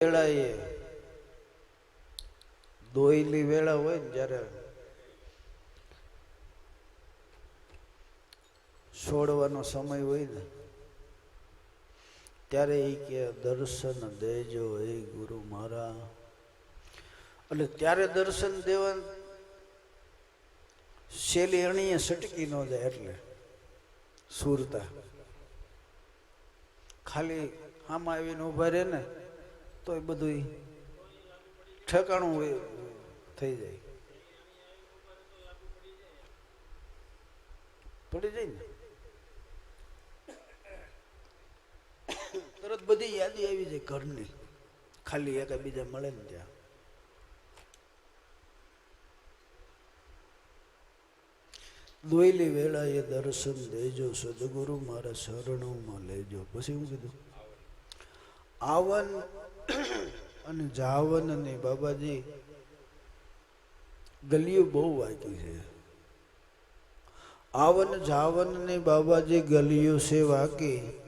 વેળાએ દોયલી વેળા હોય ને જ્યારે છોડવાનો સમય હોય ને, ત્યારે એ કે દર્શન દેજો હે ગુરુ મારા. એટલે ત્યારે દર્શન દેવા શેલી અણીએ સટકી ન જાય એટલે સુરતા. ખાલી આમાં આવીને ઊભા રહે ને તો એ બધું ઠેકાણું થઈ જાય. પડી જાય ને. તરત બધી યાદી આવી જાય ઘરની. ખાલી એક બીજા મળે ને ત્યાં. દોયલી વેળાએ દર્શન દેજો, સદગુરુ મારા શરણોમાં લેજો. પછી હું કીધું, આવન અને જાવન ને બાબાજી ગલીઓ બહુ વાંકી છે. આવન, જાવન ને બાબાજી ગલીઓ છે વાકી.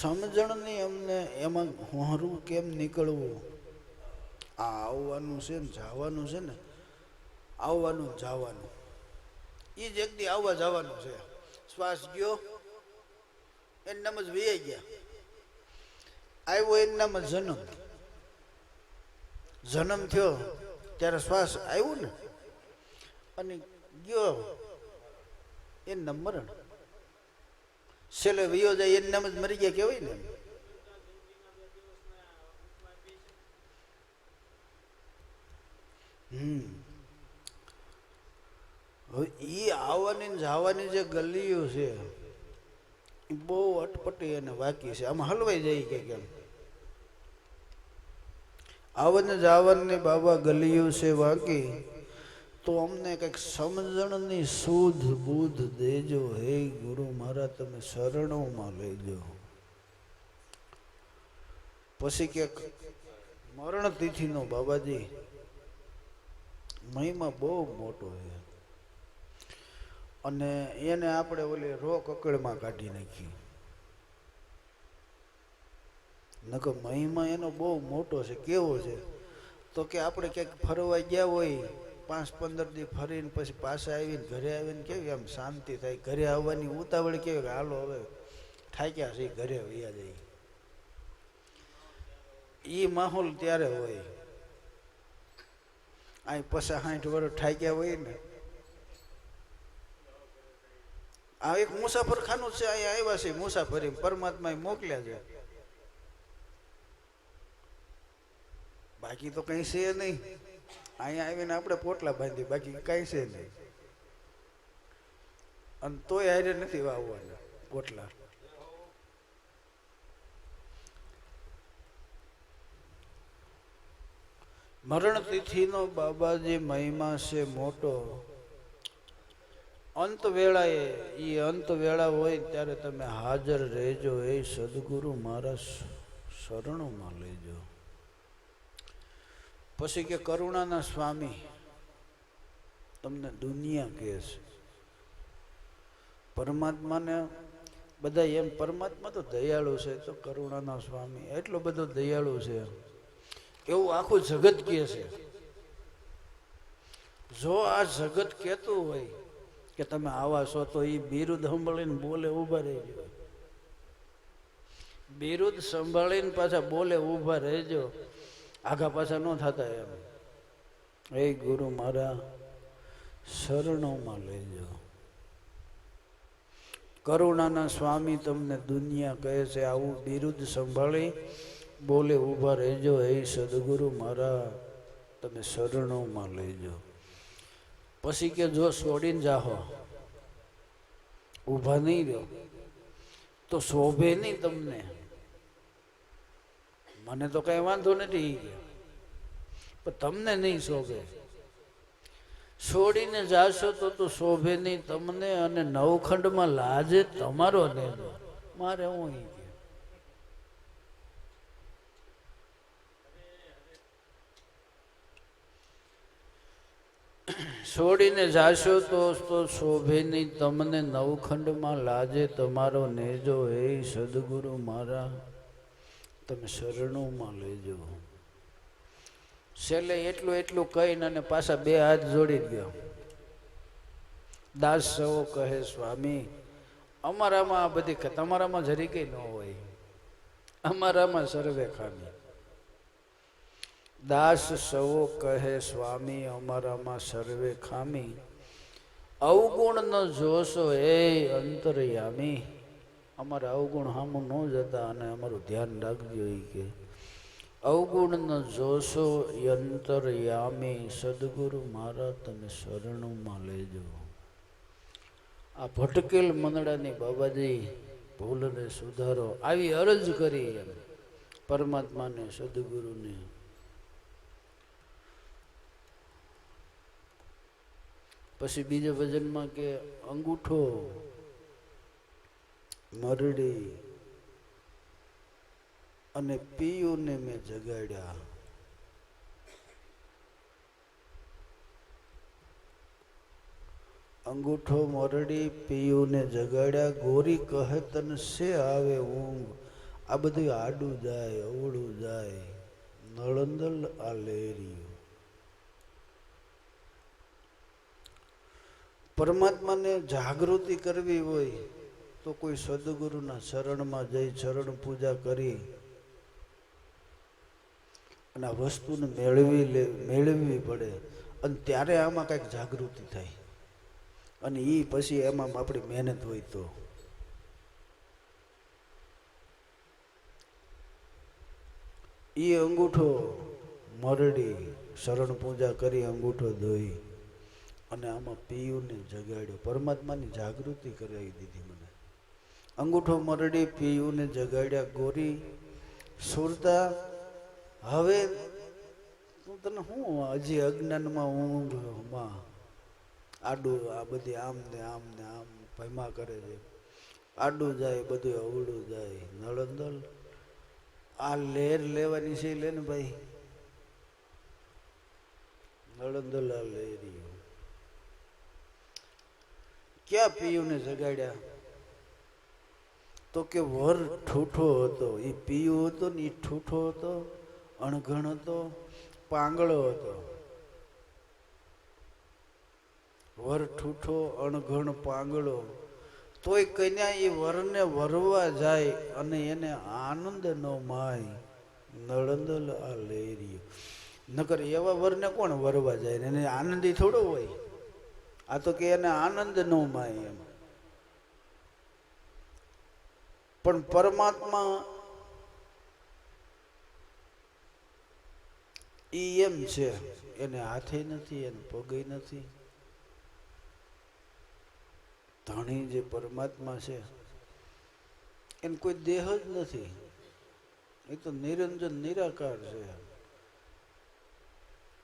સમજણની અમને એમાં હોરું કેમ નીકળવું? આ આવવાનું છે ને જવાનું છે ને, આવવાનું જવાનું. એ જ એકદી આવવા જવાનું છે. શ્વાસ ગયો, એને નામ જ વી ગયા. આવ્યો એનું નામ જન્મ. જન્મ થયો ત્યારે શ્વાસ આવ્યો ને, અને ગયો એનું મરણ. છેલ્લે વિયો જાય એનું જ મરી ગયા કેવાય ને. હમ. હવે એ આવવાની જાવાની જે ગલીઓ છે એ બહુ અટપટી અને વાકી છે. આમાં હલવાઈ જાય કે કેમ આવન જાવન ને બાબા ગલિયું છે વાકી, તો અમને કંઈક સમજણની શુદ્ધ બુદ્ધ દેજો. હે ગુરુ, મારા તમે શરણોમાં લેજો. પછી ક્યાંક મરણ તિથિનો બાબાજી મહિમા બહુ મોટો છે. અને એને આપણે ઓલી રો કકડમાં કાઢી નાખી. નકર મહિમા એનો બહુ મોટો છે, કેવો છે? તો કે આપણે ક્યાંક ફરવા ગયા હોય, પાંચ પંદર દી ફરીને પછી પાછા આવીને ઘરે આવીને કેવી આમ શાંતિ થાય? ઘરે આવવાની ઉતાવળ કેવી? હાલો હવે, થાક્યા છે, ઘરે વૈયા જઈ એ માહોલ ત્યારે હોય. અહીં પછી સાઠ વર્ષ થાક્યા હોય ને આ એક મુસાફરખાનું છે, અહીંયા આવ્યા છે, મુસાફરી પરમાત્મા મોકલ્યા છે. બાકી તો કઈ છે નહીં. અહીંયા આવીને આપણે પોટલા બાંધી બાકી કઈ છે નહીં. અને તોય હારે નથી વાવવાના પોટલા. મરણ તિથિનો બાબાજી મહિમા છે મોટો. અંત વેળાએ એ અંત વેળા હોય ત્યારે તમે હાજર રહેજો, એ સદગુરુ મારા શરણોમાં લેજો. પછી કે કરુણાના સ્વામી, તમને દુનિયા કહે છે. પરમાત્માને, બધા એમ, પરમાત્મા તો દયાળુ છે, તો કરુણાના સ્વામી, એટલો બધો દયાળુ છે. એવું આખું જગત કહે છે. જો આ જગત કહેતું હોય કે તમે આવા છો તો એ બિરુદ સંભાળીને બોલે ઊભા રહેજો. બિરુદ સંભાળીને પાછા બોલે ઊભા રહેજો. આગા પાછા ન થતા એમ. એ ગુરુ મારા શરણોમાં લેજો. કરુણાના સ્વામી તમને દુનિયા કહે છે, આવું બિરુદ સંભાળી બોલે ઊભા રહેજો. હે સદગુરુ મારા, તમે શરણોમાં લેજો. પછી કે જો છોડીને જાહો, ઊભા નહીં રહ્યો તો શોભે નહીં તમને. મને તો કઈ વાંધો નથી પણ તમને નહીં શોભે. છોડીને જાશો તો તો શોભે નહીં તમને અને નવખંડમાં લાજે તમારો દેજો મારે હું ઈ કે છોડીને જાશો તો તો શોભે નહીં તમને નવખંડમાં લાજે તમારો નેજો, હે સદગુરુ મારા, તમે શરણોમાં લેજો. છેલ્લે એટલું એટલું કહીને અને પાછા બે હાથ જોડી ગયો દાસ સવો કહે, સ્વામી, અમારામાં આ બધી તમારામાં જરી કઈ ન હોય. અમારામાં સર્વે ખામી. દાસ સવો કહે, સ્વામી, અમારામાં સર્વે ખામી. અવગુણ ન જોશો એ અંતરયામી. અમારે અવગુણ સામું ન જતા અને અમારું ધ્યાન રાખજો એ કે. અવગુણ જોશો યંતરયામી સદગુરુ મારા, તમે શરણમાં લેજો. આ ભટકેલ મંડળાની બાબાજી ભૂલને સુધારો. આવી અરજ કરી એમ પરમાત્માને, સદગુરુને. પછી બીજા ભજનમાં કે અંગૂઠો, મરડી અને પિયુને મેં જગાડ્યા. અંગૂઠો, મરડી, પિયુને જગાડ્યા. ગોરી કહે, તને શે આવે ઊંઘ? આ બધું આડું જાય, અવળું જાય. નળંદલ આ લેરિયું. પરમાત્માને જાગૃતિ કરવી હોય તો કોઈ સદગુરુના શરણમાં જઈ શરણ પૂજા કરી અને આ વસ્તુને મેળવી લે, મેળવવી પડે. અને ત્યારે આમાં કંઈક જાગૃતિ થાય. અને એ પછી એમાં આપણી મહેનત હોય તો. એ અંગૂઠો મરડી શરણ પૂજા કરી અંગૂઠો ધોઈ. અને આમાં પિયુને જગાડ્યો. પરમાત્માની જાગૃતિ કરાવી દીધી મને. અંગૂઠો મરડી પિયુને જગાડ્યા. ગોરી, સુરતા, હવે હું તને શું હજી અજ્ઞાનમાં ઊંઘમાં આડું આ બધી આમ ને આમ ને આમ ભયમાં કરે છે. આડું જાય, બધું અવળું જાય. નળંદલ આ લેર લેવાની છે લે ને ભાઈ. નળંદલ આ લેરી ક્યાં પિયુને જગાડ્યા? તો કે વર ઠૂઠો હતો એ પીયું હતો ને એ ઠૂઠો હતો, અણઘણ હતો, પાંગળો હતો. વર ઠૂઠો, અણઘણ, પાંગળો. તોય કન્યા એ વરને વરવા જાય અને એને આનંદ ન માય. નળંદલ આ લેરી નકર એવા વરને કોણ વરવા જાય એને આનંદી થોડો હોય? આ તો કે એને આનંદ ન માય એમ. પણ પરમાત્મા ઈ એમ છે, એને હાથે નથી, એને પગે નથી. ધણી જે પરમાત્મા છે, એને કોઈ દેહ જ નથી. એ તો નિરંજન, નિરાકાર છે.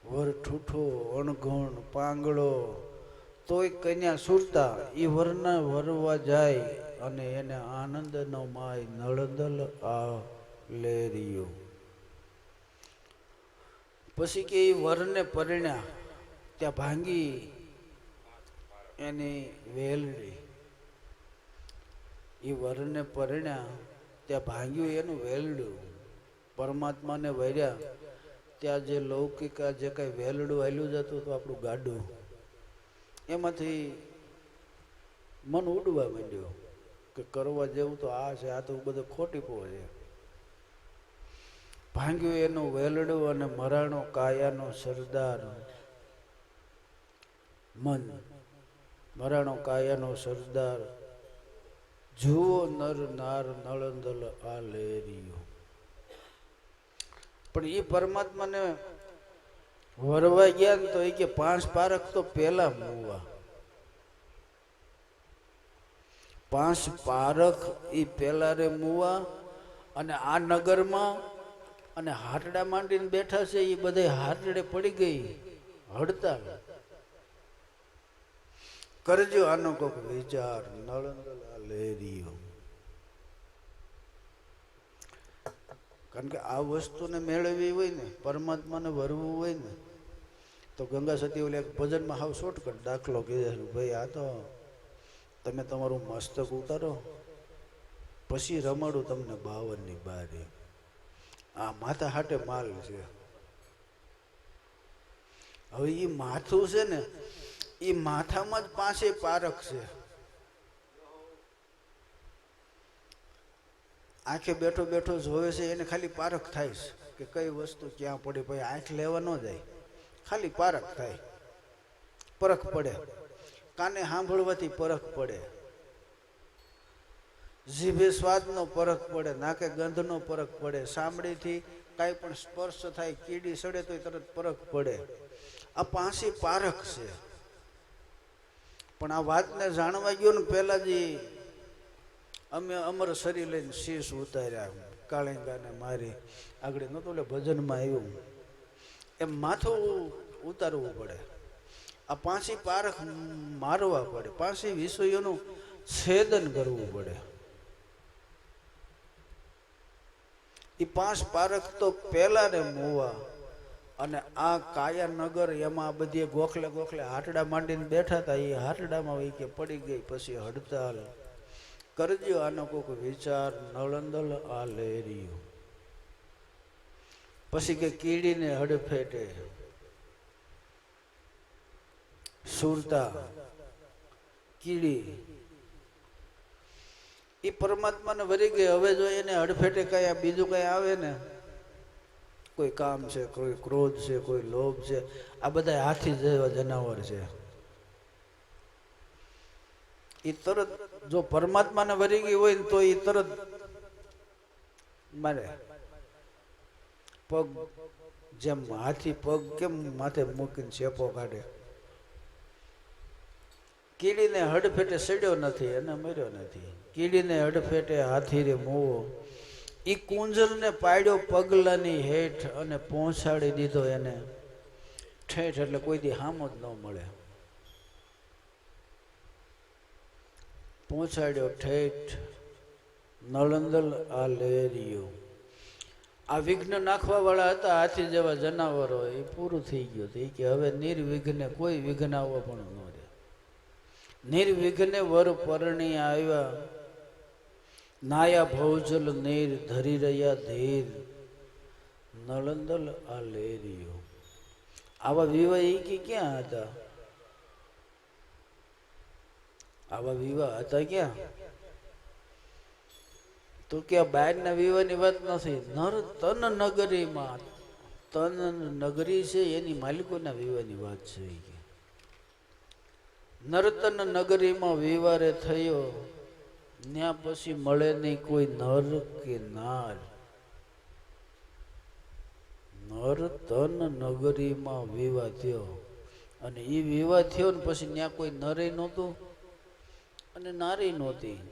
વર ઠૂઠો, અણઘણ, પાંગળો તોય કન્યા સુરતા એ વરના વરવા જાય અને એને આનંદ નો માય નળદલ આ લેરિયો પછી કે એ વરને પરિણ્યા, ત્યાં ભાંગી એની વેલડી. એ વરને પરણ્યા, ત્યાં ભાંગ્યું એનું વેલડું. પરમાત્માને વર્યા, ત્યાં જે લૌકિક જે કઈ વેલડું હાલ્યું જતું હતું આપણું ગાડું. એમાંથી મન ઉડવા માંડ્યો કે કરવા જેવું તો આ છે, આ તો બધો ખોટી પો છે. ભાંગ્યું એનું વેલડું અને મરાણો કાયાનો સરદાર મન. મરાણો કાયાનો સરદાર જુઓ નર નાર નળંદલ આ લેરિયો પણ એ પરમાત્માને વરવા ગયા ને તો એ કે પાંચ પારખ તો પેલા મૂવા. પાંચ પારખ એ પેલા રે મૂવા અને આ નગરમાં અને હાટડા માંડીને બેઠા છે એ બધા હાટડે પડી ગઈ, હડતાલ. કરજો આનો કોક વિચાર નળંદલા લેરિયો કારણ કે આ વસ્તુને મેળવવી હોય ને, પરમાત્માને વરવું હોય ને, તો ગંગા સતી ઓલે ભજનમાં હાવ શોર્ટકટ દાખલો કીધે ભાઈ, આ તો તમે તમારું મસ્તક ઉતારો, પછી રમાડું તમને બાવનની બારી. આ માથા હાટે માલ છે. હવે એ માથું છે ને એ માથામાં જ પાસે પારખ છે. આંખે બેઠો બેઠો જોવે છે, એને ખાલી પારખ થાય છે કે કઈ વસ્તુ ક્યાં પડે ભાઈ આંખ લેવા ન જાય. ખાલી પારખ થાય. પરખ પડે. કાને સાંભળવાથી પરખ પડે. જીભે સ્વાદનો પરખ પડે, નાકે ગંધનો પરખ પડે, સાંભળીથી કાંઈ પણ સ્પર્શ થાય, કીડી સડે તો તરત પરખ પડે. આ પાસી પારખ છે. પણ આ વાતને જાણવા ગયો ને પહેલાં જ અમે અમર શરીર લઈને શીશ ઉતાર્યા. કાળિંગાને મારી આગળ નહોતું, એટલે ભજનમાં આવ્યું એમ માથું ઉતારવું પડે. આ પાંચી પારખ મારવા પડે. પાંચી વિષયોનું છેદન કરવું પડે. એ પાંચ પારખ તો પહેલા ને મોવા. અને આ કાયાનગર એમાં બધી ગોખલે ગોખલે હાટડા માંડીને બેઠા હતા. એ હાટડામાં કે પડી ગઈ, પછી હડતાલ. કરજો આનો કોઈક વિચાર, નળંદલ આ લેરિયો પછી કે કીડીને હડફેટે સુરતા, કીડી. એ પરમાત્માને વરી ગઈ, હવે જો એને હડફેટે આ બીજું કઈ આવે ને, કોઈ કામ છે, કોઈ ક્રોધ છે, કોઈ લોભ છે, આ બધા હાથી જેવા જનાવર છે. એ તરત જો પરમાત્માને વરી ગઈ હોય તો એ તરત મારે પગ જેમ હાથી પગ કેમ માથે મૂકીને ચેપો કાઢે? કીડીને હડફેટે સડ્યો નથી અને મર્યો નથી. કીડીને હડફેટે હાથી રે મોવો. એ કુંજલને પાડ્યો પગલાની હેઠ અને પહોંચાડી દીધો એને. ઠેઠ એટલે કોઈ દી હામો જ ન મળે. પહોંચાડ્યો ઠેઠ નળંદલ આ લેરિયો આ વિઘ્ન નાખવાવાળા હતા, હાથી જેવા જનાવરો, એ પૂરું થઈ ગયું હતું. કે હવે નિર્વિઘ્ને કોઈ વિઘ્ન આવવા પણ ન રહે. નિર્વિઘ્ને વર પરણી આવ્યા. નાયા ભૌજલ નીર ધરી રહ્યા ધીર. નળંદલ આ લેરિયો આવા વિવાહ કે ક્યાં હતા? આવા વિવાહ હતા ક્યાં? તો કે બહારના વિવાહની વાત નથી. નર તન નગરીમાં, તન નગરી છે એની માલિકોના વિવાહની વાત છે નર્તન નગરીમાં વિવારે થયો ત્યાં પછી મળે નહીં કોઈ નર કે નાર. નર તન નગરીમાં વિવાહ થયો. અને એ વિવાહ થયો ને પછી ત્યાં કોઈ નરે નહોતું? અને નારી નહોતી.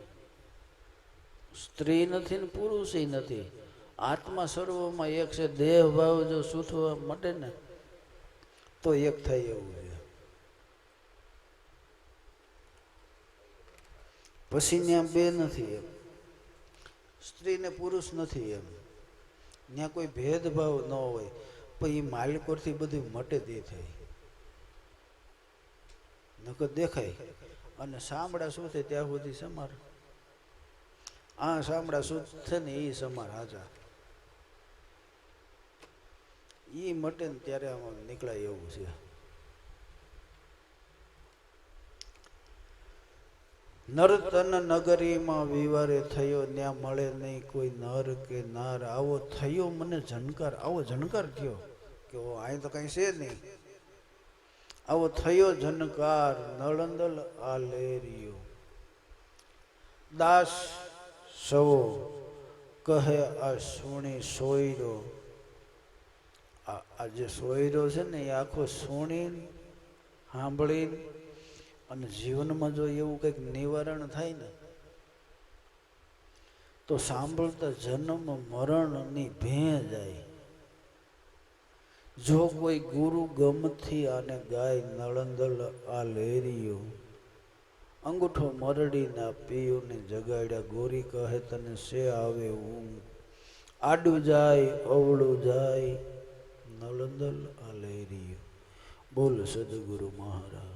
સ્ત્રી નથી ને પુરુષ નથી. આત્મા સર્વમાં એક છે. દેહ ભાવ જો સૂથવા મટે ને, તો એક થાય એવું છે. પછી ત્યાં બે નથી એમ. સ્ત્રી ને પુરુષ નથી એમ. ત્યાં કોઈ ભેદભાવ ન હોય. પણ એ માલિકોથી બધું મટે દે થાય. નકર દેખાય. અને સાંભળા શું થાય ત્યાં સુધી સમાર? આ સાંભળા શું છે ને એ સમાર હાજા. એ મટે ને ત્યારે આમાં નીકળાય એવું છે. નર્તન નગરીમાં વિવારે થયો, ત્યાં મળે નહીં કોઈ નર કે નાર. આવો થયો મને જનકાર આવો જનકાર થયો. કે અહીં તો કઈ છે નહીં. આવો થયો જનકાર નળંદલ આ લેરિયો દાસ સવો કહે આ સુણી સોયરો. આ જે સોયરો છે ને એ આખો સુણી સાંભળી અને જીવનમાં જો એવું કંઈક નિવારણ થાય ને, તો સાંભળતા જન્મ મરણની ભેં જાય. જો કોઈ ગુરુ ગમથી આને ગાય નળંદલ આ લેરિયો અંગૂઠો મરડીના પીયુને જગાડ્યા, ગોરી કહે, તને શે આવે ઊંઘ? આડું જાય, અવળું જાય, નળંદલ આ લેરિયો બોલ, સદગુરુ મહારાજ